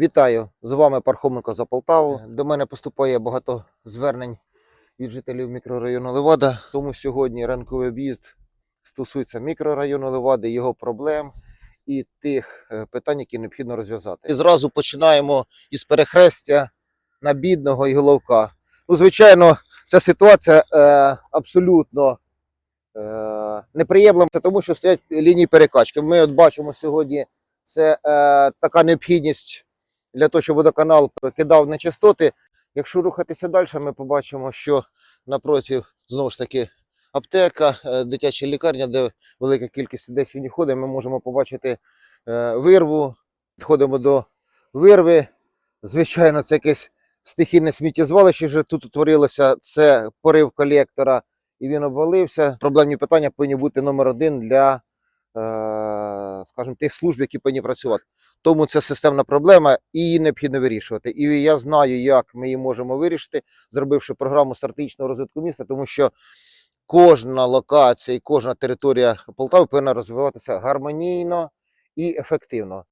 Вітаю! З вами Пархоменко за Полтаву. До мене поступає багато звернень від жителів мікрорайону Левада. Тому сьогодні ранковий об'їзд стосується мікрорайону Левади, його проблем і тих е, питань, які необхідно розв'язати. І зразу починаємо із перехрестя на бідного і головка. Ну, звичайно, ця ситуація е, абсолютно е, неприємлива, Це тому що стоять лінії перекачки. Ми от бачимо сьогодні, це е, така необхідність для того, щоб водоканал кидав нечистоти. Якщо рухатися далі, ми побачимо, що напроти знову ж таки аптека, е, дитяча лікарня, де велика кількість людей сьогодні ходить, ми можемо побачити е, вирву. Підходимо до вирви. Звичайно, це якесь стихійне сміттєзвалище вже тут утворилося. Це порив колектора, і він обвалився. Проблемні питання повинні бути номер один для, е, скажімо, тих служб, які повинні працювати. Тому це системна проблема, і її необхідно вирішувати. І я знаю, як ми її можемо вирішити, зробивши програму стратегічного розвитку міста, тому що кожна локація і кожна територія Полтави повинна розвиватися гармонійно і ефективно.